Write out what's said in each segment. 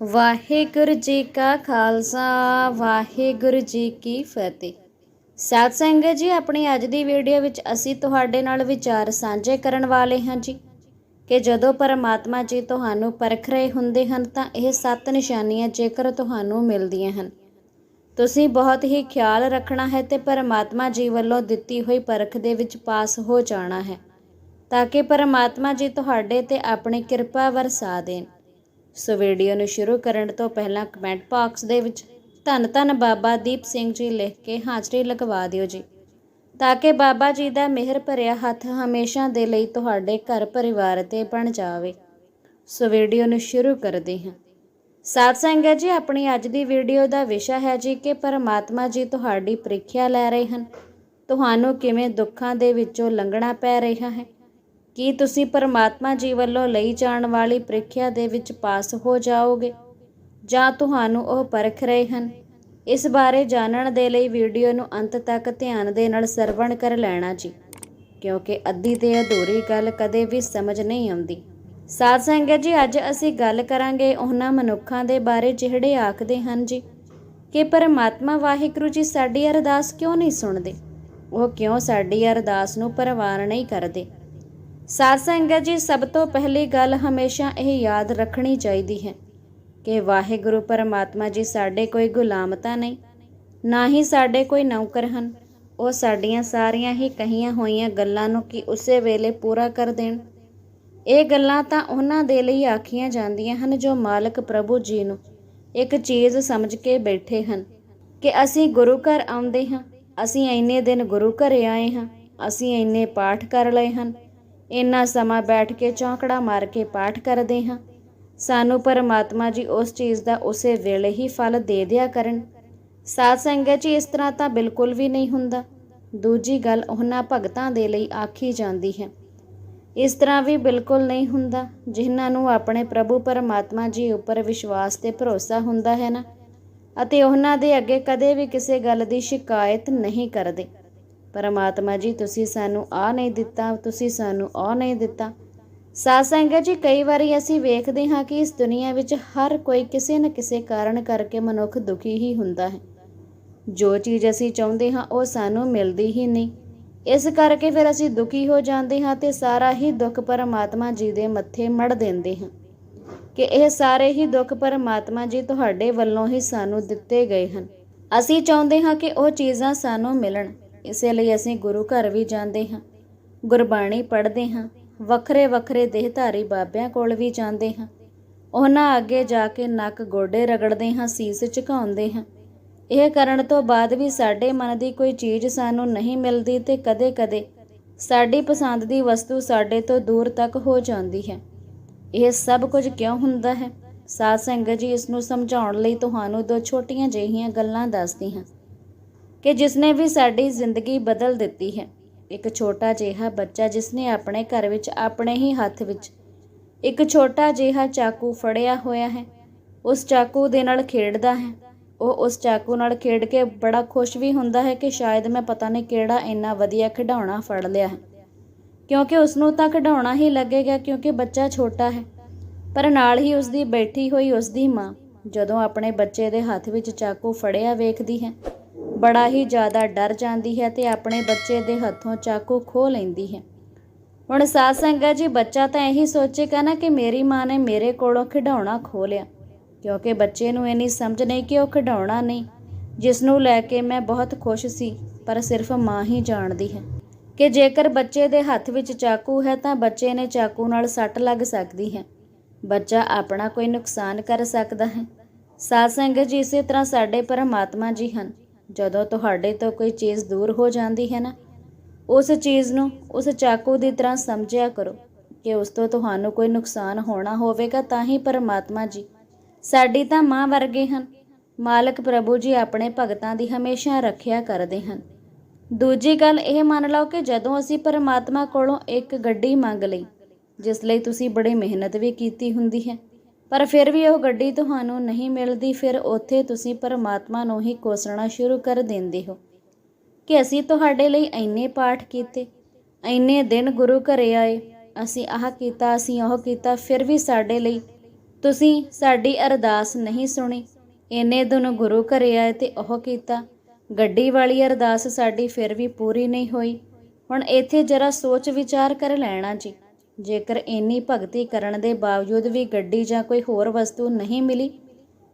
ਵਾਹਿਗੁਰੂ ਜੀ ਕਾ ਖਾਲਸਾ, ਵਾਹਿਗੁਰੂ ਜੀ ਕੀ ਫਤਿਹ। ਸਾਧ ਸੰਗਤ ਜੀ, ਆਪਣੀ ਅੱਜ ਦੀ ਵੀਡੀਓ ਵਿੱਚ ਅਸੀਂ ਤੁਹਾਡੇ ਨਾਲ ਵਿਚਾਰ ਸਾਂਝੇ ਕਰਨ ਵਾਲੇ ਹਾਂ ਜੀ। ਕਿ ਜਦੋਂ ਪਰਮਾਤਮਾ ਜੀ ਤੁਹਾਨੂੰ ਪਰਖ ਰਹੇ ਹੁੰਦੇ ਹਨ, ਤਾਂ ਇਹ ਸੱਤ ਨਿਸ਼ਾਨੀਆਂ ਜੇਕਰ ਤੁਹਾਨੂੰ ਮਿਲਦੀਆਂ ਹਨ। ਤੁਸੀਂ ਬਹੁਤ ਹੀ ਖਿਆਲ ਰੱਖਣਾ ਹੈ ਤੇ ਪਰਮਾਤਮਾ ਜੀ ਵੱਲੋਂ ਦਿੱਤੀ ਹੋਈ ਪਰਖ ਦੇ ਵਿੱਚ ਪਾਸ ਹੋ ਜਾਣਾ ਹੈ, ਤਾਂ ਕਿ ਪਰਮਾਤਮਾ ਜੀ ਤੁਹਾਡੇ ਤੇ ਆਪਣੀ ਕਿਰਪਾ ਵਰਸਾ ਦੇਣ। ਸੋ ਵੀਡੀਓ ਨੂੰ ਸ਼ੁਰੂ ਕਰਨ ਤੋਂ ਪਹਿਲਾਂ ਕਮੈਂਟ ਬਾਕਸ ਦੇ ਵਿੱਚ ਧੰਨ ਧੰਨ ਬਾਬਾ ਦੀਪ ਸਿੰਘ ਜੀ ਲਿਖ ਕੇ ਹਾਜ਼ਰੀ ਲਗਵਾ ਦਿਓ ਜੀ। ਤਾਂ ਕਿ ਬਾਬਾ ਜੀ ਦਾ ਮਿਹਰ ਭਰਿਆ ਹੱਥ ਹਮੇਸ਼ਾ ਦੇ ਲਈ ਤੁਹਾਡੇ ਘਰ ਪਰਿਵਾਰ ਤੇ ਬਣ ਜਾਵੇ। ਸੋ ਵੀਡੀਓ ਨੂੰ ਸ਼ੁਰੂ ਕਰਦੇ ਹਾਂ। ਸਾਧ ਸੰਗਤ ਜੀ, ਆਪਣੀ ਅੱਜ ਦੀ ਵੀਡੀਓ ਦਾ ਵਿਸ਼ਾ ਹੈ ਜੀ ਕਿ ਪਰਮਾਤਮਾ ਜੀ ਤੁਹਾਡੀ ਪ੍ਰੀਖਿਆ ਲੈ ਰਹੇ ਹਨ। ਤੁਹਾਨੂੰ ਕਿਵੇਂ ਦੁੱਖਾਂ ਦੇ ਵਿੱਚੋਂ ਲੰਘਣਾ ਪੈ ਰਿਹਾ ਹੈ? ਕੀ ਤੁਸੀਂ ਪਰਮਾਤਮਾ ਜੀ ਵੱਲੋਂ ਲਈ ਜਾਣ ਵਾਲੀ ਪ੍ਰੀਖਿਆ ਦੇ ਵਿੱਚ ਪਾਸ ਹੋ ਜਾਓਗੇ? ਜਾਂ ਤੁਹਾਨੂੰ ਉਹ ਪਰਖ ਰਹੇ ਹਨ? ਇਸ ਬਾਰੇ ਜਾਣਨ ਦੇ ਲਈ ਵੀਡੀਓ ਨੂੰ ਅੰਤ ਤੱਕ ਧਿਆਨ ਦੇ ਨਾਲ ਸਰਵਣ ਕਰ ਲੈਣਾ ਜੀ। ਕਿਉਂਕਿ ਅੱਧੀ ਤੇ ਅਧੂਰੀ ਗੱਲ ਕਦੇ ਵੀ ਸਮਝ ਨਹੀਂ ਆਉਂਦੀ। ਸਾਧ ਸੰਗਤ ਜੀ, ਅੱਜ ਅਸੀਂ ਗੱਲ ਕਰਾਂਗੇ ਉਹਨਾਂ ਮਨੁੱਖਾਂ ਦੇ ਬਾਰੇ ਜਿਹੜੇ ਆਖਦੇ ਹਨ ਜੀ, ਕਿ ਪਰਮਾਤਮਾ ਵਾਹਿਗੁਰੂ ਜੀ ਸਾਡੀ ਅਰਦਾਸ ਕਿਉਂ ਨਹੀਂ ਸੁਣਦੇ? ਉਹ ਕਿਉਂ ਸਾਡੀ ਅਰਦਾਸ ਨੂੰ ਪ੍ਰਵਾਨ ਨਹੀਂ ਕਰਦੇ? ਸਾਧ ਸੰਗਤ ਜੀ, ਸਭ ਤੋਂ ਪਹਿਲੀ ਗੱਲ ਹਮੇਸ਼ਾ ਇਹ ਯਾਦ ਰੱਖਣੀ ਚਾਹੀਦੀ ਹੈ ਕਿ ਵਾਹਿਗੁਰੂ ਪਰਮਾਤਮਾ ਜੀ ਸਾਡੇ ਕੋਈ ਗੁਲਾਮ ਤਾਂ ਨਹੀਂ, ਨਾ ਹੀ ਸਾਡੇ ਕੋਈ ਨੌਕਰ ਹਨ। ਉਹ ਸਾਡੀਆਂ ਸਾਰੀਆਂ ਹੀ ਕਹੀਆਂ ਹੋਈਆਂ ਗੱਲਾਂ ਨੂੰ ਕਿ ਉਸੇ ਵੇਲੇ ਪੂਰਾ ਕਰ ਦੇਣ? ਇਹ ਗੱਲਾਂ ਤਾਂ ਉਹਨਾਂ ਦੇ ਲਈ ਆਖੀਆਂ ਜਾਂਦੀਆਂ ਹਨ ਜੋ ਮਾਲਕ ਪ੍ਰਭੂ ਜੀ ਨੂੰ ਇੱਕ ਚੀਜ਼ ਸਮਝ ਕੇ ਬੈਠੇ ਹਨ ਕਿ ਅਸੀਂ ਗੁਰੂ ਘਰ ਆਉਂਦੇ ਹਾਂ, ਅਸੀਂ ਇੰਨੇ ਦਿਨ ਗੁਰੂ ਘਰ ਆਏ ਹਾਂ, ਅਸੀਂ ਇੰਨੇ ਪਾਠ ਕਰ ਲਏ ਹਨ ਇੰਨਾ ਸਮਾਂ ਬੈਠ ਕੇ ਚੌਂਕੜਾ ਮਾਰ ਕੇ ਪਾਠ ਕਰਦੇ ਹਾਂ। ਸਾਨੂੰ ਪਰਮਾਤਮਾ ਜੀ ਉਸ ਚੀਜ਼ ਦਾ ਉਸੇ ਵੇਲੇ ਹੀ ਫਲ ਦੇ ਦਿਆ ਕਰਨ। ਸਾਧ ਸੰਗਤ ਜੀ, ਇਸ ਤਰ੍ਹਾਂ ਤਾਂ ਬਿਲਕੁਲ ਵੀ ਨਹੀਂ ਹੁੰਦਾ। ਦੂਜੀ ਗੱਲ ਉਹਨਾਂ ਭਗਤਾਂ ਦੇ ਲਈ ਆਖੀ ਜਾਂਦੀ ਹੈ। ਇਸ ਤਰ੍ਹਾਂ ਵੀ ਬਿਲਕੁਲ ਨਹੀਂ ਹੁੰਦਾ। ਜਿਨ੍ਹਾਂ ਨੂੰ ਆਪਣੇ ਪ੍ਰਭੂ ਪਰਮਾਤਮਾ ਜੀ ਉੱਪਰ ਵਿਸ਼ਵਾਸ ਤੇ ਭਰੋਸਾ ਹੁੰਦਾ ਹੈ ਨਾ। ਅਤੇ ਉਹਨਾਂ ਦੇ ਅੱਗੇ ਕਦੇ ਵੀ ਕਿਸੇ ਗੱਲ ਦੀ ਸ਼ਿਕਾਇਤ ਨਹੀਂ ਕਰਦੇ। ਪਰਮਾਤਮਾ ਜੀ, ਤੁਸੀਂ ਸਾਨੂੰ ਆ ਨਹੀਂ ਦਿੱਤਾ, ਤੁਸੀਂ ਸਾਨੂੰ ਆ ਨਹੀਂ ਦਿੱਤਾ। ਸਾਧ ਸੰਗਤ ਜੀ, ਕਈ ਵਾਰੀ ਅਸੀਂ ਵੇਖਦੇ ਹਾਂ ਕਿ ਇਸ ਦੁਨੀਆ ਵਿੱਚ ਹਰ ਕੋਈ ਕਿਸੇ ਨਾ ਕਿਸੇ ਕਾਰਨ ਕਰਕੇ ਮਨੁੱਖ ਦੁਖੀ ਹੀ ਹੁੰਦਾ ਹੈ। ਜੋ ਚੀਜ਼ ਅਸੀਂ ਚਾਹੁੰਦੇ ਹਾਂ, ਉਹ ਸਾਨੂੰ ਮਿਲਦੀ ਹੀ ਨਹੀਂ। ਇਸ ਕਰਕੇ ਫਿਰ ਅਸੀਂ ਦੁਖੀ ਹੋ ਜਾਂਦੇ ਹਾਂ ਤੇ ਸਾਰਾ ਹੀ ਦੁੱਖ ਪਰਮਾਤਮਾ ਜੀ ਦੇ ਮੱਥੇ ਮੜ ਦਿੰਦੇ ਹਾਂ। ਕਿ ਇਹ ਸਾਰੇ ਹੀ ਦੁੱਖ ਪਰਮਾਤਮਾ ਜੀ ਤੁਹਾਡੇ ਵੱਲੋਂ ਹੀ ਸਾਨੂੰ ਦਿੱਤੇ ਗਏ ਹਨ। ਅਸੀਂ ਚਾਹੁੰਦੇ ਹਾਂ ਕਿ ਉਹ ਚੀਜ਼ਾਂ ਸਾਨੂੰ ਮਿਲਣ। ਇਸੇ ਲਈ ਅਸੀਂ ਗੁਰੂ ਘਰ ਵੀ ਜਾਂਦੇ ਹਾਂ, ਗੁਰਬਾਣੀ ਪੜ੍ਹਦੇ ਹਾਂ, ਵੱਖਰੇ ਵੱਖਰੇ ਦੇਹਧਾਰੀ ਬਾਬਿਆਂ ਕੋਲ ਵੀ ਜਾਂਦੇ ਹਾਂ। ਉਹਨਾਂ ਅੱਗੇ ਜਾ ਕੇ ਨੱਕ ਗੋਡੇ ਰਗੜਦੇ ਹਾਂ, ਸੀਸ ਝੁਕਾਉਂਦੇ ਹਾਂ। ਇਹ ਕਰਨ ਤੋਂ ਬਾਅਦ ਵੀ ਸਾਡੇ ਮਨ ਦੀ ਕੋਈ ਚੀਜ਼ ਸਾਨੂੰ ਨਹੀਂ ਮਿਲਦੀ ਤੇ ਕਦੇ-ਕਦੇ ਸਾਡੀ ਪਸੰਦ ਦੀ ਵਸਤੂ ਸਾਡੇ ਤੋਂ ਦੂਰ ਤੱਕ ਹੋ ਜਾਂਦੀ ਹੈ। ਇਹ ਸਭ ਕੁਝ ਕਿਉਂ ਹੁੰਦਾ ਹੈ? ਸਾਧ ਸੰਗਤ ਜੀ ਇਸ ਨੂੰ ਸਮਝਾਉਣ ਲਈ ਤੁਹਾਨੂੰ ਦੋ ਛੋਟੀਆਂ ਜਿਹੀਆਂ ਗੱਲਾਂ ਦੱਸਦੀ ਹਾਂ। ਕਿ ਜਿਸਨੇ ਵੀ ਸਾਡੀ ਜ਼ਿੰਦਗੀ ਬਦਲ ਦਿੱਤੀ ਹੈ। ਇੱਕ ਛੋਟਾ ਜਿਹਾ ਬੱਚਾ ਜਿਸਨੇ ਆਪਣੇ ਘਰ ਵਿੱਚ ਆਪਣੇ ਹੀ ਹੱਥ ਵਿੱਚ ਇੱਕ ਛੋਟਾ ਜਿਹਾ ਚਾਕੂ ਫੜਿਆ ਹੋਇਆ ਹੈ, ਉਸ ਚਾਕੂ ਦੇ ਨਾਲ ਖੇਡਦਾ ਹੈ। ਉਹ ਉਸ ਚਾਕੂ ਨਾਲ ਖੇਡ ਕੇ ਬੜਾ ਖੁਸ਼ ਵੀ ਹੁੰਦਾ ਹੈ ਕਿ ਸ਼ਾਇਦ ਮੈਂ ਪਤਾ ਨਹੀਂ ਕਿਹੜਾ ਇੰਨਾ ਵਧੀਆ ਖਿਡੌਣਾ ਫੜ ਲਿਆ ਹੈ। ਕਿਉਂਕਿ ਉਸ ਨੂੰ ਤਾਂ ਖਿਡੌਣਾ ਹੀ ਲੱਗੇਗਾ ਕਿਉਂਕਿ ਬੱਚਾ ਛੋਟਾ ਹੈ। ਪਰ ਨਾਲ ਹੀ ਉਸ ਦੀ ਬੈਠੀ ਹੋਈ ਉਸ ਦੀ ਮਾਂ ਜਦੋਂ ਆਪਣੇ ਬੱਚੇ ਦੇ ਹੱਥ ਵਿੱਚ ਚਾਕੂ ਫੜਿਆ ਵੇਖਦੀ ਹੈ ਬੜਾ ਹੀ ਜ਼ਿਆਦਾ ਡਰ ਜਾਂਦੀ ਹੈ ਤੇ ਆਪਣੇ ਬੱਚੇ ਦੇ ਹੱਥੋਂ ਚਾਕੂ ਖੋਹ ਲੈਂਦੀ ਹੈ। ਹੁਣ ਸਾਧ ਸੰਗਤ ਜੀ, ਬੱਚਾ ਤਾਂ ਇਹੀ ਸੋਚੇਗਾ ਨਾ ਕਿ ਮੇਰੀ ਮਾਂ ਨੇ ਮੇਰੇ ਕੋਲੋਂ ਖਿਡੌਣਾ ਖੋਹ ਲਿਆ। ਕਿਉਂਕਿ ਬੱਚੇ ਨੂੰ ਇਨੀ ਸਮਝ ਨਹੀਂ ਕਿ ਉਹ ਖਿਡੌਣਾ ਨਹੀਂ। ਜਿਸ ਨੂੰ ਲੈ ਕੇ ਮੈਂ ਬਹੁਤ ਖੁਸ਼ ਸੀ, ਪਰ ਸਿਰਫ ਮਾਂ ਹੀ ਜਾਣਦੀ ਹੈ ਕਿ ਜੇਕਰ ਬੱਚੇ ਦੇ ਹੱਥ ਵਿੱਚ ਚਾਕੂ ਹੈ ਤਾਂ ਬੱਚੇ ਨੇ ਚਾਕੂ ਨਾਲ ਸੱਟ ਲੱਗ ਸਕਦੀ ਹੈ। ਬੱਚਾ ਆਪਣਾ ਕੋਈ ਨੁਕਸਾਨ ਕਰ ਸਕਦਾ ਹੈ। ਸਾਧ ਸੰਗਤ ਜੀ, ਇਸੇ ਤਰ੍ਹਾਂ ਸਾਡੇ ਪਰਮਾਤਮਾ ਜੀ ਹਨ। ਜਦੋਂ ਤੁਹਾਡੇ ਤੋਂ ਕੋਈ ਚੀਜ਼ ਦੂਰ ਹੋ ਜਾਂਦੀ ਹੈ ਨਾ, ਉਸ ਚੀਜ਼ ਨੂੰ ਉਸ ਚਾਕੂ ਦੀ ਤਰ੍ਹਾਂ ਸਮਝਿਆ ਕਰੋ ਕਿ ਉਸ ਤੋਂ ਤੁਹਾਨੂੰ ਕੋਈ ਨੁਕਸਾਨ ਹੋਣਾ ਹੋਵੇਗਾ ਤਾਂ ਹੀ ਪਰਮਾਤਮਾ ਜੀ ਸਾਡੀ ਤਾਂ ਮਾਂ ਵਰਗੇ ਹਨ। ਮਾਲਕ ਪ੍ਰਭੂ ਜੀ ਆਪਣੇ ਭਗਤਾਂ ਦੀ ਹਮੇਸ਼ਾ ਰੱਖਿਆ ਕਰਦੇ ਹਨ। ਦੂਜੀ ਗੱਲ ਇਹ ਮੰਨ ਲਓ ਕਿ ਜਦੋਂ ਅਸੀਂ ਪਰਮਾਤਮਾ ਕੋਲੋਂ ਇੱਕ ਗੱਡੀ ਮੰਗ ਲਈ, ਜਿਸ ਲਈ ਤੁਸੀਂ ਬੜੀ ਮਿਹਨਤ ਵੀ ਕੀਤੀ ਹੁੰਦੀ ਹੈ ਪਰ ਫਿਰ ਵੀ ਉਹ ਗੱਡੀ ਤੁਹਾਨੂੰ ਨਹੀਂ ਮਿਲਦੀ, ਫਿਰ ਉੱਥੇ ਤੁਸੀਂ ਪਰਮਾਤਮਾ ਨੂੰ ਹੀ ਕੋਸਣਾ ਸ਼ੁਰੂ ਕਰ ਦਿੰਦੇ ਹੋ ਕਿ ਅਸੀਂ ਤੁਹਾਡੇ ਲਈ ਇੰਨੇ ਪਾਠ ਕੀਤੇ, ਇੰਨੇ ਦਿਨ ਗੁਰੂ ਘਰੇ ਆਏ, ਅਸੀਂ ਆਹ ਕੀਤਾ, ਅਸੀਂ ਉਹ ਕੀਤਾ, ਫਿਰ ਵੀ ਸਾਡੇ ਲਈ ਤੁਸੀਂ ਸਾਡੀ ਅਰਦਾਸ ਨਹੀਂ ਸੁਣੀ। ਇੰਨੇ ਦਿਨ ਗੁਰੂ ਘਰੇ ਆਏ ਤੇ ਉਹ ਕੀਤਾ, ਗੱਡੀ ਵਾਲੀ ਅਰਦਾਸ ਸਾਡੀ ਫਿਰ ਵੀ ਪੂਰੀ ਨਹੀਂ ਹੋਈ। ਹੁਣ ਇੱਥੇ ਜਰਾ ਸੋਚ ਵਿਚਾਰ ਕਰ ਲੈਣਾ ਜੀ। ਜੇਕਰ ਇੰਨੀ ਭਗਤੀ ਕਰਨ ਦੇ ਬਾਵਜੂਦ ਵੀ ਗੱਡੀ ਜਾਂ ਕੋਈ ਹੋਰ ਵਸਤੂ ਨਹੀਂ ਮਿਲੀ,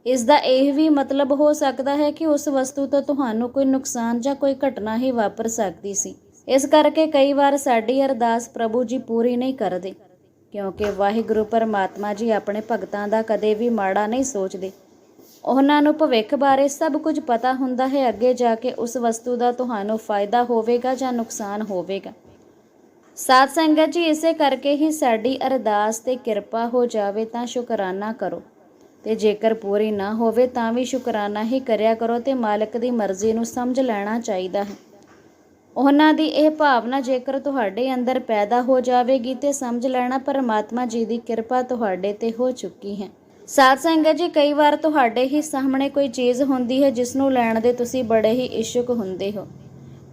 ਇਸ ਦਾ ਇਹ ਵੀ ਮਤਲਬ ਹੋ ਸਕਦਾ ਹੈ ਕਿ ਉਸ ਵਸਤੂ ਤੋਂ ਤੁਹਾਨੂੰ ਕੋਈ ਨੁਕਸਾਨ ਜਾਂ ਕੋਈ ਘਟਨਾ ਹੀ ਵਾਪਰ ਸਕਦੀ ਸੀ। ਇਸ ਕਰਕੇ ਕਈ ਵਾਰ ਸਾਡੀ ਅਰਦਾਸ ਪ੍ਰਭੂ ਜੀ ਪੂਰੀ ਨਹੀਂ ਕਰਦੇ, ਕਿਉਂਕਿ ਵਾਹਿਗੁਰੂ ਪਰਮਾਤਮਾ ਜੀ ਆਪਣੇ ਭਗਤਾਂ ਦਾ ਕਦੇ ਵੀ ਮਾੜਾ ਨਹੀਂ ਸੋਚਦੇ। ਉਹਨਾਂ ਨੂੰ ਭਵਿੱਖ ਬਾਰੇ ਸਭ ਕੁਝ ਪਤਾ ਹੁੰਦਾ ਹੈ, ਅੱਗੇ ਜਾ ਕੇ ਉਸ ਵਸਤੂ ਦਾ ਤੁਹਾਨੂੰ ਫਾਇਦਾ ਹੋਵੇਗਾ ਜਾਂ ਨੁਕਸਾਨ ਹੋਵੇਗਾ। ਸਾਧ ਸੰਗਤ ਜੀ, ਇਸੇ ਕਰਕੇ ਹੀ ਸਾਡੀ ਅਰਦਾਸ ਤੇ ਕਿਰਪਾ ਹੋ ਜਾਵੇ ਤਾਂ ਸ਼ੁਕਰਾਨਾ ਕਰੋ। ਤੇ ਜੇਕਰ ਪੂਰੀ ਨਾ ਹੋਵੇ ਤਾਂ ਵੀ ਸ਼ੁਕਰਾਨਾ ਹੀ ਕਰਿਆ ਕਰੋ ਤੇ ਮਾਲਕ ਦੀ ਮਰਜ਼ੀ ਨੂੰ ਸਮਝ ਲੈਣਾ ਚਾਹੀਦਾ ਹੈ। ਉਹਨਾਂ ਦੀ ਇਹ ਭਾਵਨਾ ਜੇਕਰ ਤੁਹਾਡੇ ਅੰਦਰ ਪੈਦਾ ਹੋ ਜਾਵੇਗੀ ਤੇ ਸਮਝ ਲੈਣਾ ਪਰਮਾਤਮਾ ਜੀ ਦੀ ਕਿਰਪਾ ਤੁਹਾਡੇ ਤੇ ਹੋ ਚੁੱਕੀ ਹੈ। ਸਾਧ ਸੰਗਤ ਜੀ, ਕਈ ਵਾਰ ਤੁਹਾਡੇ ਹੀ ਸਾਹਮਣੇ ਕੋਈ ਚੀਜ਼ ਹੁੰਦੀ ਹੈ ਜਿਸ ਨੂੰ ਲੈਣ ਦੇ ਤੁਸੀਂ ਬੜੇ ਹੀ ਇਸ਼ੁਕ ਹੁੰਦੇ ਹੋ।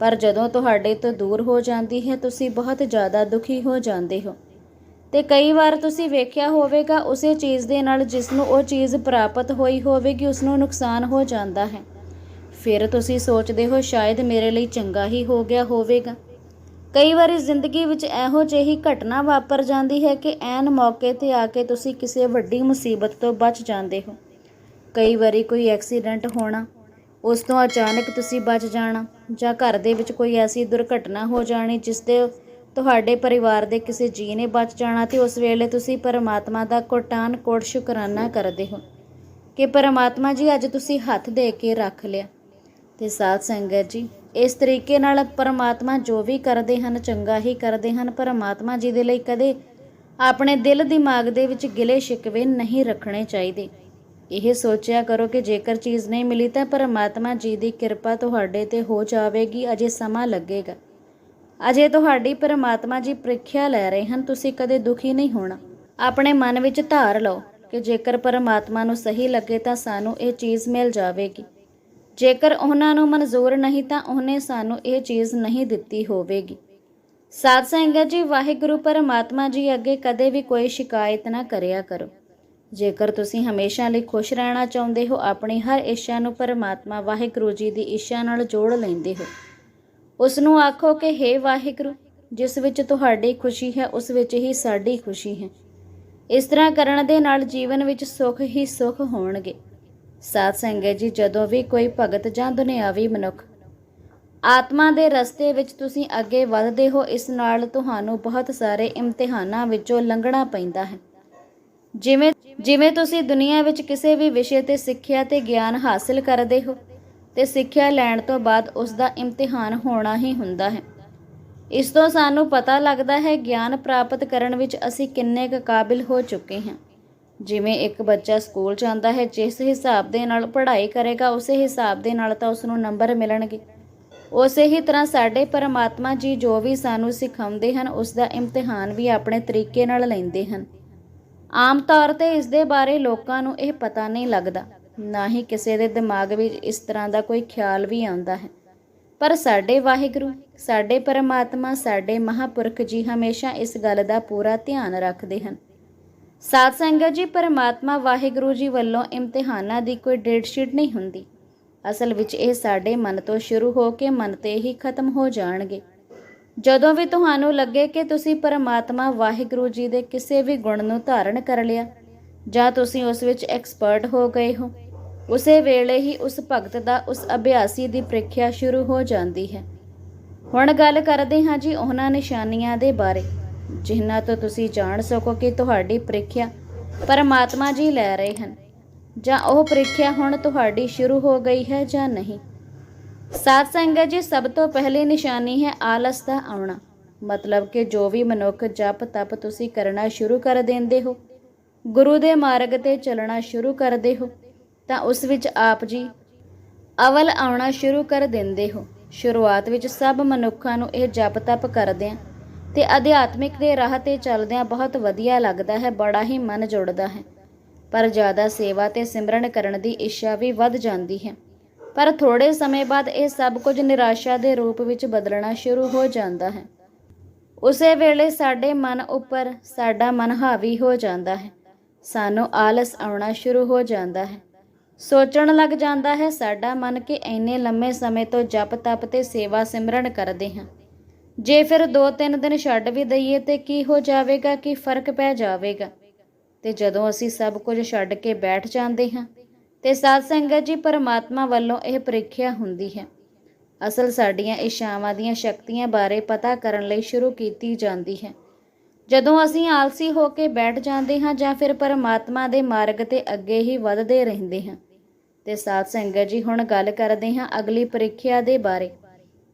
ਪਰ ਜਦੋਂ ਤੁਹਾਡੇ ਤੋਂ ਦੂਰ ਹੋ ਜਾਂਦੀ ਹੈ, ਤੁਸੀਂ ਬਹੁਤ ਜ਼ਿਆਦਾ ਦੁਖੀ ਹੋ ਜਾਂਦੇ ਹੋ। ਤੇ ਕਈ ਵਾਰ ਤੁਸੀਂ ਵੇਖਿਆ ਹੋਵੇਗਾ, ਉਸੇ ਚੀਜ਼ ਦੇ ਨਾਲ ਜਿਸ ਨੂੰ ਉਹ ਚੀਜ਼ ਪ੍ਰਾਪਤ ਹੋਈ ਹੋਵੇਗੀ ਉਸ ਨੂੰ ਨੁਕਸਾਨ ਹੋ ਜਾਂਦਾ ਹੈ। ਫਿਰ ਤੁਸੀਂ ਸੋਚਦੇ ਹੋ, ਸ਼ਾਇਦ ਮੇਰੇ ਲਈ ਚੰਗਾ ਹੀ ਹੋ ਗਿਆ ਹੋਵੇਗਾ। ਕਈ ਵਾਰੀ ਜ਼ਿੰਦਗੀ ਵਿੱਚ ਇਹੋ ਜਿਹੀ ਘਟਨਾ ਵਾਪਰ ਜਾਂਦੀ ਹੈ ਕਿ ਐਨ ਮੌਕੇ ਤੇ ਆ ਕੇ ਤੁਸੀਂ ਕਿਸੇ ਵੱਡੀ ਮੁਸੀਬਤ ਤੋਂ ਬਚ ਜਾਂਦੇ ਹੋ। ਕਈ ਵਾਰੀ ਕੋਈ ਐਕਸੀਡੈਂਟ ਹੋਣਾ ਉਸ ਤੋਂ ਅਚਾਨਕ ਤੁਸੀਂ ਬਚ ਜਾਣਾ ਜਾਂ ਘਰ ਦੇ ਵਿੱਚ ਕੋਈ ਐਸੀ ਦੁਰਘਟਨਾ ਹੋ ਜਾਣੀ ਜਿਸ ਦੇ ਤੁਹਾਡੇ ਪਰਿਵਾਰ ਦੇ ਕਿਸੇ ਜੀ ਨੇ ਬਚ ਜਾਣਾ ਤੇ ਉਸ ਵੇਲੇ ਤੁਸੀਂ ਪਰਮਾਤਮਾ ਦਾ ਕੋਟਾਨ ਕੋਟ ਸ਼ੁਕਰਾਨਾ ਕਰਦੇ ਹੋ ਕਿ ਪਰਮਾਤਮਾ ਜੀ ਅੱਜ ਤੁਸੀਂ ਹੱਥ ਦੇ ਕੇ ਰੱਖ ਲਿਆ। ਤੇ ਸਾਧ ਸੰਗਤ ਜੀ, ਇਸ ਤਰੀਕੇ ਨਾਲ ਪਰਮਾਤਮਾ ਜੋ ਵੀ ਕਰਦੇ ਹਨ, ਚੰਗਾ ਹੀ ਕਰਦੇ ਹਨ। ਪਰਮਾਤਮਾ ਜੀ ਦੇ ਲਈ ਕਦੇ ਆਪਣੇ ਦਿਲ ਦਿਮਾਗ ਦੇ ਵਿੱਚ ਗਿਲੇ ਸ਼ਿਕਵੇ ਨਹੀਂ ਰੱਖਣੇ ਚਾਹੀਦੇ। ਇਹ ਸੋਚਿਆ ਕਰੋ ਕਿ ਜੇਕਰ ਚੀਜ਼ ਨਹੀਂ ਮਿਲੀ ਤਾਂ ਪਰਮਾਤਮਾ ਜੀ ਦੀ ਕਿਰਪਾ ਤੁਹਾਡੇ ਤੇ ਹੋ ਜਾਵੇਗੀ, ਅਜੇ ਸਮਾਂ ਲੱਗੇਗਾ। ਅਜੇ ਤੁਹਾਡੀ ਪਰਮਾਤਮਾ ਜੀ ਪ੍ਰੀਖਿਆ ਲੈ ਰਹੇ ਹਨ, ਤੁਸੀਂ ਕਦੇ ਦੁਖੀ ਨਹੀਂ ਹੋਣਾ। ਆਪਣੇ ਮਨ ਵਿੱਚ ਧਾਰ ਲਓ ਕਿ ਜੇਕਰ ਪਰਮਾਤਮਾ ਨੂੰ ਸਹੀ ਲੱਗੇ ਤਾਂ ਸਾਨੂੰ ਇਹ ਚੀਜ਼ ਮਿਲ ਜਾਵੇਗੀ। ਜੇਕਰ ਉਹਨਾਂ ਨੂੰ ਮਨਜ਼ੂਰ ਨਹੀਂ ਤਾਂ ਉਹਨੇ ਸਾਨੂੰ ਇਹ ਚੀਜ਼ ਨਹੀਂ ਦਿੱਤੀ ਹੋਵੇਗੀ। ਸਾਧ ਸੰਗਤ ਜੀ, ਵਾਹਿਗੁਰੂ ਪਰਮਾਤਮਾ ਜੀ ਅੱਗੇ ਕਦੇ ਵੀ ਕੋਈ ਸ਼ਿਕਾਇਤ ਨਾ ਕਰਿਆ ਕਰੋ। ਜੇਕਰ ਤੁਸੀਂ ਹਮੇਸ਼ਾ ਲਈ ਖੁਸ਼ ਰਹਿਣਾ ਚਾਹੁੰਦੇ ਹੋ, ਆਪਣੀ ਹਰ ਇੱਛਾ ਨੂੰ ਪਰਮਾਤਮਾ ਵਾਹਿਗੁਰੂ ਜੀ ਦੀ ਇੱਛਾ ਨਾਲ ਜੋੜ ਲੈਂਦੇ ਹੋ। ਉਸ ਨੂੰ ਆਖੋ ਕਿ हे ਵਾਹਿਗੁਰੂ, ਜਿਸ ਵਿੱਚ ਤੁਹਾਡੀ ਖੁਸ਼ੀ ਹੈ, ਉਸ ਵਿੱਚ ਹੀ ਸਾਡੀ ਖੁਸ਼ੀ ਹੈ। ਇਸ ਤਰ੍ਹਾਂ ਕਰਨ ਦੇ ਨਾਲ ਜੀਵਨ ਵਿੱਚ ਸੁੱਖ ਹੀ ਸੁੱਖ ਹੋਣਗੇ। ਸਾਧ ਸੰਗਤ ਜੀ, ਜਦੋਂ ਵੀ ਕੋਈ ਭਗਤ ਜਾਂ ਦੁਨਿਆਵੀ ਮਨੁੱਖ ਆਤਮਾ ਦੇ ਰਸਤੇ ਵਿੱਚ ਤੁਸੀਂ ਅੱਗੇ ਵਧਦੇ ਹੋ, ਇਸ ਨਾਲ ਤੁਹਾਨੂੰ ਬਹੁਤ ਸਾਰੇ ਇਮਤਿਹਾਨਾਂ ਵਿੱਚੋਂ ਲੰਘਣਾ ਪੈਂਦਾ ਹੈ। ਜਿਵੇਂ ਜਿਵੇਂ ਤੁਸੀਂ ਦੁਨੀਆ ਵਿੱਚ ਕਿਸੇ ਵੀ ਵਿਸ਼ੇ ਤੇ ਸਿੱਖਿਆ ਤੇ ਗਿਆਨ ਹਾਸਲ ਕਰਦੇ ਹੋ, ਤੇ ਸਿੱਖਿਆ ਲੈਣ ਤੋਂ ਬਾਅਦ ਉਸ ਦਾ ਇਮਤਿਹਾਨ ਹੋਣਾ ਹੀ ਹੁੰਦਾ ਹੈ। ਇਸ ਤੋਂ ਸਾਨੂੰ ਪਤਾ ਲੱਗਦਾ ਹੈ ਗਿਆਨ ਪ੍ਰਾਪਤ ਕਰਨ ਵਿੱਚ ਅਸੀਂ ਕਿੰਨੇ ਕੁ ਕਾਬਿਲ ਹੋ ਚੁੱਕੇ ਹਾਂ। ਜਿਵੇਂ ਇੱਕ ਬੱਚਾ ਸਕੂਲ ਜਾਂਦਾ ਹੈ, ਜਿਸ ਹਿਸਾਬ ਦੇ ਨਾਲ ਪੜ੍ਹਾਈ ਕਰੇਗਾ, ਉਸੇ ਹਿਸਾਬ ਦੇ ਨਾਲ ਤਾਂ ਉਸ ਨੂੰ ਨੰਬਰ ਮਿਲਣਗੇ। ਉਸੇ ਹੀ ਤਰ੍ਹਾਂ ਸਾਡੇ ਪਰਮਾਤਮਾ ਜੀ ਜੋ ਵੀ ਸਾਨੂੰ ਸਿਖਾਉਂਦੇ ਹਨ ਉਸ ਦਾ ਇਮਤਿਹਾਨ ਵੀ ਆਪਣੇ ਤਰੀਕੇ ਨਾਲ ਲੈਂਦੇ ਹਨ। ਆਮ ਤੌਰ ਤੇ ਇਸ ਦੇ ਬਾਰੇ ਲੋਕਾਂ ਨੂੰ ਇਹ ਪਤਾ ਨਹੀਂ ਲੱਗਦਾ। ਨਾ ਹੀ ਕਿਸੇ ਦੇ ਦਿਮਾਗ ਵਿੱਚ ਇਸ ਤਰ੍ਹਾਂ ਦਾ ਕੋਈ ਖਿਆਲ ਵੀ ਆਉਂਦਾ ਹੈ। ਪਰ ਸਾਡੇ ਵਾਹਿਗੁਰੂ, ਸਾਡੇ ਪਰਮਾਤਮਾ, ਸਾਡੇ ਮਹਾਪੁਰਖ ਜੀ ਹਮੇਸ਼ਾ ਇਸ ਗੱਲ ਦਾ ਪੂਰਾ ਧਿਆਨ ਰੱਖਦੇ ਹਨ। ਸਾਧ ਸੰਗਤ ਜੀ, ਪਰਮਾਤਮਾ ਵਾਹਿਗੁਰੂ ਜੀ ਵੱਲੋਂ ਇਮਤਿਹਾਨਾਂ ਦੀ ਕੋਈ ਡੇਟ ਸ਼ੀਟ ਨਹੀਂ ਹੁੰਦੀ। ਅਸਲ ਵਿੱਚ ਇਹ ਸਾਡੇ ਮਨ ਤੋਂ ਸ਼ੁਰੂ ਹੋ ਕੇ ਮਨ ਤੇ ਹੀ ਖਤਮ ਹੋ ਜਾਣਗੇ। ਜਦੋਂ ਵੀ ਤੁਹਾਨੂੰ ਲੱਗੇ ਕਿ ਤੁਸੀਂ ਪਰਮਾਤਮਾ ਵਾਹਿਗੁਰੂ ਜੀ ਦੇ ਕਿਸੇ ਵੀ ਗੁਣ ਨੂੰ ਧਾਰਨ ਕਰ ਲਿਆ, ਜਾਂ ਤੁਸੀਂ ਉਸ ਵਿੱਚ ਐਕਸਪਰਟ ਹੋ ਗਏ ਹੋ, ਉਸੇ ਵੇਲੇ ਹੀ ਉਸ ਭਗਤ ਦਾ ਉਸ ਅਭਿਆਸੀ ਦੀ ਪ੍ਰੀਖਿਆ ਸ਼ੁਰੂ ਹੋ ਜਾਂਦੀ ਹੈ। ਹੁਣ ਗੱਲ ਕਰਦੇ ਹਾਂ ਜੀ ਉਹਨਾਂ ਨਿਸ਼ਾਨੀਆਂ ਦੇ ਬਾਰੇ, ਜਿਨ੍ਹਾਂ ਤੋਂ ਤੁਸੀਂ ਜਾਣ ਸਕੋ ਕਿ ਤੁਹਾਡੀ ਪ੍ਰੀਖਿਆ ਪਰਮਾਤਮਾ ਜੀ ਲੈ ਰਹੇ ਹਨ, ਜਾਂ ਉਹ ਪ੍ਰੀਖਿਆ ਹੁਣ ਤੁਹਾਡੀ ਸ਼ੁਰੂ ਹੋ ਗਈ ਹੈ ਜਾਂ ਨਹੀਂ। ਸਾਧ ਸੰਗਤ ਜੀ, ਸਭ ਤੋਂ ਪਹਿਲੀ ਨਿਸ਼ਾਨੀ ਹੈ ਆਲਸ ਦਾ ਆਉਣਾ। ਮਤਲਬ ਕਿ ਜੋ ਵੀ ਮਨੁੱਖ ਜਪ ਤਪ ਤੁਸੀਂ ਕਰਨਾ ਸ਼ੁਰੂ ਕਰ ਦਿੰਦੇ ਹੋ, ਗੁਰੂ ਦੇ ਮਾਰਗ ਤੇ ਚੱਲਣਾ ਸ਼ੁਰੂ ਕਰਦੇ ਹੋ, ਤਾਂ ਉਸ ਵਿੱਚ ਆਪ ਜੀ ਅਵਲ ਆਉਣਾ ਸ਼ੁਰੂ ਕਰ ਦਿੰਦੇ ਹੋ। ਸ਼ੁਰੂਆਤ ਵਿੱਚ ਸਭ ਮਨੁੱਖਾਂ ਨੂੰ ਇਹ ਜਪ ਤਪ ਕਰਦਿਆਂ ਤੇ ਅਧਿਆਤਮਿਕ ਦੇ ਰਾਹ ਤੇ ਚੱਲਦਿਆਂ ਬਹੁਤ ਵਧੀਆ ਲੱਗਦਾ ਹੈ, ਬੜਾ ਹੀ ਮਨ ਜੁੜਦਾ ਹੈ। ਪਰ ਜ਼ਿਆਦਾ ਸੇਵਾ ਤੇ ਸਿਮਰਨ ਕਰਨ ਦੀ ਇੱਛਾ ਵੀ ਵੱਧ ਜਾਂਦੀ ਹੈ। ਪਰ ਥੋੜੇ ਸਮੇਂ ਬਾਅਦ ਇਹ ਸਭ ਕੁਝ ਨਿਰਾਸ਼ਾ ਦੇ ਰੂਪ ਵਿੱਚ ਬਦਲਣਾ ਸ਼ੁਰੂ ਹੋ ਜਾਂਦਾ ਹੈ। ਉਸੇ ਵੇਲੇ ਸਾਡੇ ਮਨ ਉੱਪਰ ਸਾਡਾ ਮਨ ਹਾਵੀ ਹੋ ਜਾਂਦਾ ਹੈ। ਸਾਨੂੰ ਆਲਸ ਆਉਣਾ ਸ਼ੁਰੂ ਹੋ ਜਾਂਦਾ ਹੈ। ਸੋਚਣ ਲੱਗ ਜਾਂਦਾ ਹੈ ਸਾਡਾ ਮਨ ਕਿ ਇੰਨੇ ਲੰਮੇ ਸਮੇਂ ਤੋਂ ਜਪ ਤਪ ਤੇ ਸੇਵਾ ਸਿਮਰਨ ਕਰਦੇ ਹਾਂ। ਜੇ ਫਿਰ 2-3 ਦਿਨ ਛੱਡ ਵੀ ਦਈਏ ਤੇ ਕੀ ਹੋ ਜਾਵੇਗਾ, ਕਿ ਫ਼ਰਕ ਪੈ ਜਾਵੇਗਾ? ਤੇ ਜਦੋਂ ਅਸੀਂ ਸਭ ਕੁਝ ਛੱਡ ਕੇ ਬੈਠ ਜਾਂਦੇ ਹਾਂ ਤੇ ਸਾਧ ਸੰਗਤ ਜੀ ਪਰਮਾਤਮਾ ਵੱਲੋਂ ਇਹ ਪ੍ਰੀਖਿਆ ਹੁੰਦੀ ਹੈ। ਅਸਲ ਸਾਡੀਆਂ ਇਸ਼ਾਵਾਂ ਦੀਆਂ ਸ਼ਕਤੀਆਂ ਬਾਰੇ ਪਤਾ ਕਰਨ ਲਈ ਸ਼ੁਰੂ ਕੀਤੀ ਜਾਂਦੀ ਹੈ। ਜਦੋਂ ਅਸੀਂ ਆਲਸੀ ਹੋ ਕੇ ਬੈਠ ਜਾਂਦੇ ਹਾਂ ਜਾਂ ਫਿਰ ਪਰਮਾਤਮਾ ਦੇ ਮਾਰਗ ਤੇ ਅੱਗੇ ਹੀ ਵਧਦੇ ਰਹਿੰਦੇ ਹਾਂ, ਤੇ ਸਾਧ ਸੰਗਤ ਜੀ ਹੁਣ ਗੱਲ ਕਰਦੇ ਹਾਂ ਅਗਲੀ ਪ੍ਰੀਖਿਆ ਦੇ ਬਾਰੇ,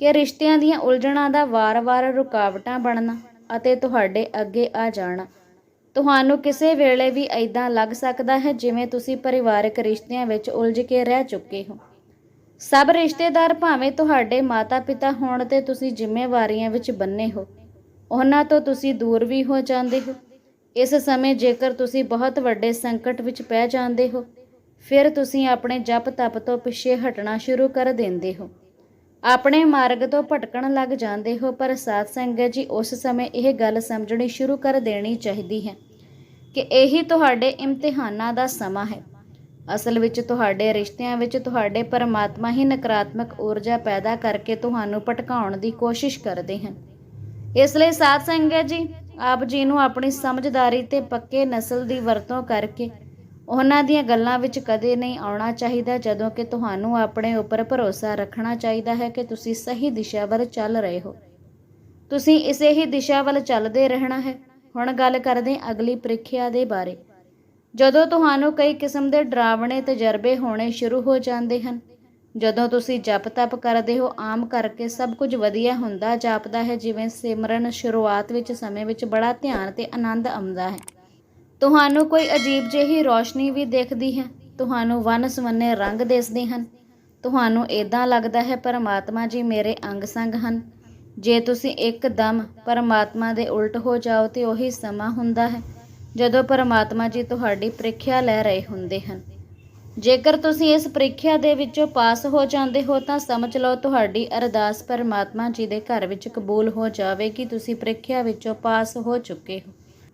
ਕਿ ਰਿਸ਼ਤਿਆਂ ਦੀਆਂ ਉਲਝਣਾਂ ਦਾ ਵਾਰ-ਵਾਰ ਰੁਕਾਵਟਾਂ ਬਣਨਾ ਅਤੇ ਤੁਹਾਡੇ ਅੱਗੇ ਆ ਜਾਣਾ। ਤੁਹਾਨੂੰ ਕਿਸੇ ਵੇਲੇ ਵੀ ਐਦਾਂ ਲੱਗ ਸਕਦਾ ਹੈ ਜਿਵੇਂ ਤੁਸੀਂ ਪਰਿਵਾਰਕ ਰਿਸ਼ਤਿਆਂ ਵਿੱਚ ਉਲਝ ਕੇ ਰਹਿ ਚੁੱਕੇ ਹੋ। ਸਭ ਰਿਸ਼ਤੇਦਾਰ ਭਾਵੇਂ ਤੁਹਾਡੇ ਮਾਤਾ-ਪਿਤਾ ਹੋਣ ਤੇ ਤੁਸੀਂ ਜ਼ਿੰਮੇਵਾਰੀਆਂ ਵਿੱਚ ਬੰਨੇ ਹੋ, ਉਹਨਾਂ ਤੋਂ ਤੁਸੀਂ ਦੂਰ ਵੀ ਹੋ ਜਾਂਦੇ ਹੋ। ਇਸ ਸਮੇਂ ਜੇਕਰ ਤੁਸੀਂ ਬਹੁਤ ਵੱਡੇ ਸੰਕਟ ਵਿੱਚ ਪੈ ਜਾਂਦੇ ਹੋ, ਫਿਰ ਤੁਸੀਂ ਆਪਣੇ ਜਪ ਤਪ ਤੋਂ ਪਿੱਛੇ ਹਟਣਾ ਸ਼ੁਰੂ ਕਰ ਦਿੰਦੇ ਹੋ। ਆਪਣੇ ਮਾਰਗ ਤੋਂ ਭਟਕਣ ਲੱਗ ਜਾਂਦੇ ਹੋ, ਪਰ ਸਾਧ ਸੰਗਤ ਜੀ, ਉਸ ਸਮੇਂ ਇਹ ਗੱਲ ਸਮਝਣੀ ਸ਼ੁਰੂ ਕਰ ਦੇਣੀ ਚਾਹੀਦੀ ਹੈ ਕਿ ਇਹੀ ਤੁਹਾਡੇ ਇਮਤਿਹਾਨਾਂ ਦਾ ਸਮਾਂ ਹੈ। ਅਸਲ ਵਿੱਚ ਤੁਹਾਡੇ ਰਿਸ਼ਤਿਆਂ ਵਿੱਚ ਤੁਹਾਡੇ ਪਰਮਾਤਮਾ ਹੀ ਨਕਾਰਾਤਮਕ ਊਰਜਾ ਪੈਦਾ ਕਰਕੇ ਤੁਹਾਨੂੰ ਭਟਕਾਉਣ ਦੀ ਕੋਸ਼ਿਸ਼ ਕਰਦੇ ਹਨ। ਇਸ ਲਈ ਸਾਧ ਸੰਗਤ ਜੀ, ਆਪ ਜੀ ਨੂੰ ਆਪਣੀ ਸਮਝਦਾਰੀ ਤੇ ਪੱਕੇ ਨਸਲ ਦੀ ਵਰਤੋਂ ਕਰਕੇ ਉਹਨਾਂ ਦੀਆਂ ਗੱਲਾਂ ਵਿੱਚ ਕਦੇ ਨਹੀਂ ਆਉਣਾ ਚਾਹੀਦਾ, ਜਦੋਂ ਕਿ ਤੁਹਾਨੂੰ ਆਪਣੇ ਉੱਪਰ ਭਰੋਸਾ ਰੱਖਣਾ ਚਾਹੀਦਾ ਹੈ ਕਿ ਤੁਸੀਂ ਸਹੀ ਦਿਸ਼ਾ ਵੱਲ ਚੱਲ ਰਹੇ ਹੋ। ਤੁਸੀਂ ਇਸੇ ਹੀ ਦਿਸ਼ਾ ਵੱਲ ਚੱਲਦੇ ਰਹਿਣਾ ਹੈ। ਹੁਣ ਗੱਲ ਕਰਦੇ ਅਗਲੀ ਪ੍ਰੀਖਿਆ ਦੇ ਬਾਰੇ। ਜਦੋਂ ਤੁਹਾਨੂੰ ਕਈ ਕਿਸਮ ਦੇ ਡਰਾਵਣੇ ਤਜਰਬੇ ਹੋਣੇ ਸ਼ੁਰੂ ਹੋ ਜਾਂਦੇ ਹਨ, ਜਦੋਂ ਤੁਸੀਂ ਜਪ ਤਪ ਕਰਦੇ ਹੋ, ਆਮ ਕਰਕੇ ਸਭ ਕੁਝ ਵਧੀਆ ਹੁੰਦਾ ਜਾਪਦਾ ਹੈ, ਜਿਵੇਂ ਸਿਮਰਨ ਸ਼ੁਰੂਆਤ ਵਿੱਚ ਸਮੇਂ ਵਿੱਚ ਬੜਾ ਧਿਆਨ ਤੇ ਆਨੰਦ ਆਉਂਦਾ ਹੈ। ਤੁਹਾਨੂੰ ਕੋਈ ਅਜੀਬ ਜਿਹੀ ਰੌਸ਼ਨੀ ਵੀ ਦਿਖਦੀ ਹੈ। ਤੁਹਾਨੂੰ ਵੰਨ ਸਵੰਨੇ ਰੰਗ ਦਿਸਦੇ ਹਨ। ਤੁਹਾਨੂੰ ਇਦਾਂ ਲੱਗਦਾ ਹੈ, ਪਰਮਾਤਮਾ ਜੀ ਮੇਰੇ ਅੰਗ ਸੰਗ ਹਨ। ਜੇ ਤੁਸੀਂ ਇੱਕਦਮ ਪਰਮਾਤਮਾ ਦੇ ਉਲਟ ਹੋ ਜਾਓ, ਤੇ ਉਹੀ ਸਮਾਂ ਹੁੰਦਾ ਹੈ, ਜਦੋਂ ਪਰਮਾਤਮਾ ਜੀ ਤੁਹਾਡੀ ਪ੍ਰੀਖਿਆ ਲੈ ਰਹੇ ਹੁੰਦੇ ਹਨ। ਜੇਕਰ ਤੁਸੀਂ ਇਸ ਪ੍ਰੀਖਿਆ ਦੇ ਵਿੱਚੋਂ ਪਾਸ ਹੋ ਜਾਂਦੇ ਹੋ, ਤਾਂ ਸਮਝ ਲਓ ਤੁਹਾਡੀ ਅਰਦਾਸ ਪਰਮਾਤਮਾ ਜੀ ਦੇ ਘਰ ਵਿੱਚ ਕਬੂਲ ਹੋ ਜਾਵੇਗੀ। ਤੁਸੀਂ ਪ੍ਰੀਖਿਆ ਵਿੱਚੋਂ ਪਾਸ ਹੋ ਚੁੱਕੇ ਹੋ।